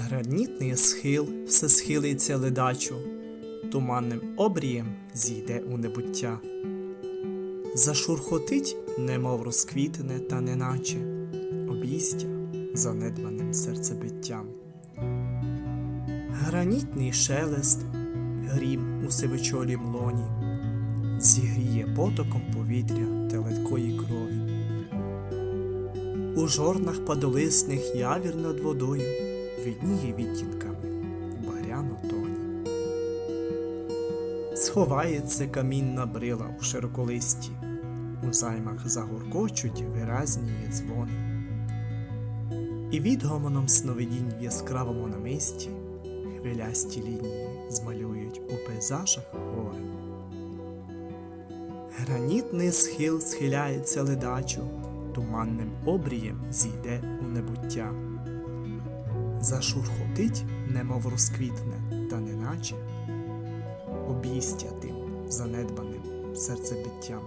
Гранітний схил все схилиться ледачу, туманним обрієм зійде у небуття. Зашурхотить, немов розквітне, та неначе обійстя занедбаним серцебиттям. Гранітний шелест, грім у сивичолім лоні, зігріє потоком повітря та легкої крові. У жорнах падолисних явір над водою відніє відтінками багряно тоні. Сховається камінна брила у широколисті, у займах загуркочуть виразні дзвони. І відгомоном сновидінь в яскравому намисті хвилясті лінії змалюють у пейзажах гори. Гранітний схил схиляється ледачу, туманним обрієм зійде у небуття. Зашурхотить, немов розквітне, та неначе обійстя тим занедбаним серцебиттям.